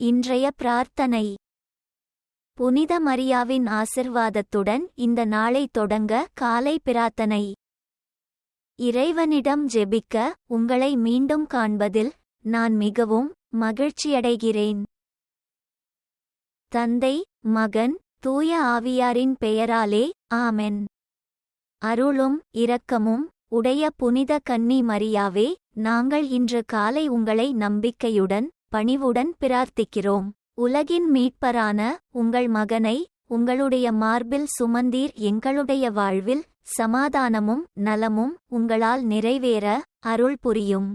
இன்றைய பிரார்த்தனை. புனித மரியாவின் ஆசிர்வாதத்துடன் இந்த நாளை தொடங்க காலை பிரார்த்தனை. இறைவனிடம் ஜெபிக்க உங்களை மீண்டும் காண்பதில் நான் மிகவும் மகிழ்ச்சியடைகிறேன். தந்தை மகன் தூய ஆவியாரின் பெயராலே ஆமென். அருளும் இரக்கமும் உடைய புனித கன்னி மரியாவே நாங்கள் இன்று காலை உங்களை நம்பிக்கையுடன் பணிவுடன் பிரார்த்திக்கிறோம். உலகின் மீட்பரான உங்கள் மகனை உங்களுடைய மார்பில் சுமந்தீர் எங்களுடைய வாழ்வில் சமாதானமும் நலமும் உங்களால் நிறைவேற அருள் புரியும்.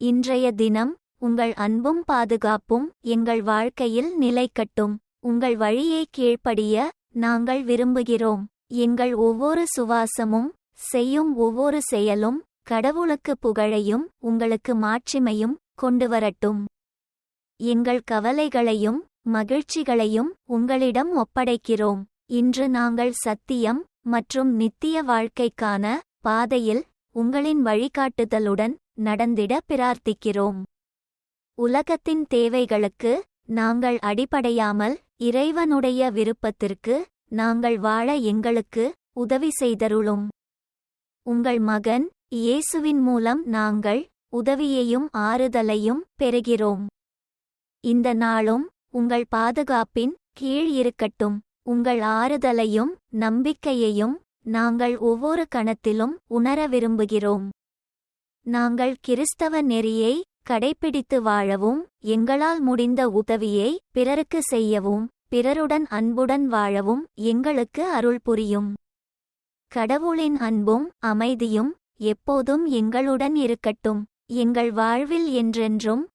இன்றைய தினம் உங்கள் அன்பும் பாதுகாப்பும் எங்கள் வாழ்க்கையில் நிலைக்கட்டும் உங்கள் வழியை கீழ்ப்படிய நாங்கள் விரும்புகிறோம். எங்கள் ஒவ்வொரு சுவாசமும் செய்யும் ஒவ்வொரு செயலும் கடவுளுக்கு புகழையும் உங்களுக்கு மாட்சிமையும் கொண்டு வரட்டும். எங்கள் கவலைகளையும் மகிழ்ச்சிகளையும் உங்களிடம் ஒப்படைக்கிறோம். இன்று நாங்கள் சத்தியம் மற்றும் நித்திய வாழ்க்கைக்கான பாதையில் உங்களின் வழிகாட்டுதலுடன் நடந்திட பிரார்த்திக்கிறோம். உலகத்தின் தேவைகளுக்கு நாங்கள் அடிபடையாமல் இறைவனுடைய விருப்பத்திற்கு நாங்கள் வாழ எங்களுக்கு உதவி செய்தருளும். உங்கள் மகன் இயேசுவின் மூலம் நாங்கள் உதவியையும் ஆறுதலையும் பெறுகிறோம். இந்த நாளும் உங்கள் பாதுகாப்பின் கீழ் இருக்கட்டும். உங்கள் ஆறுதலையும் நம்பிக்கையையும் நாங்கள் ஒவ்வொரு கணத்திலும் உணர விரும்புகிறோம். நாங்கள் கிறிஸ்தவ நெறியை கடைப்பிடித்து வாழவும் எங்களால் முடிந்த உதவியை பிறருக்கு செய்யவும் பிறருடன் அன்புடன் வாழவும் எங்களுக்கு அருள் புரியும். கடவுளின் அன்பும் அமைதியும் எப்போதும் எங்களுடன் இருக்கட்டும். எங்கள் வாழ்வில் என்றென்றும்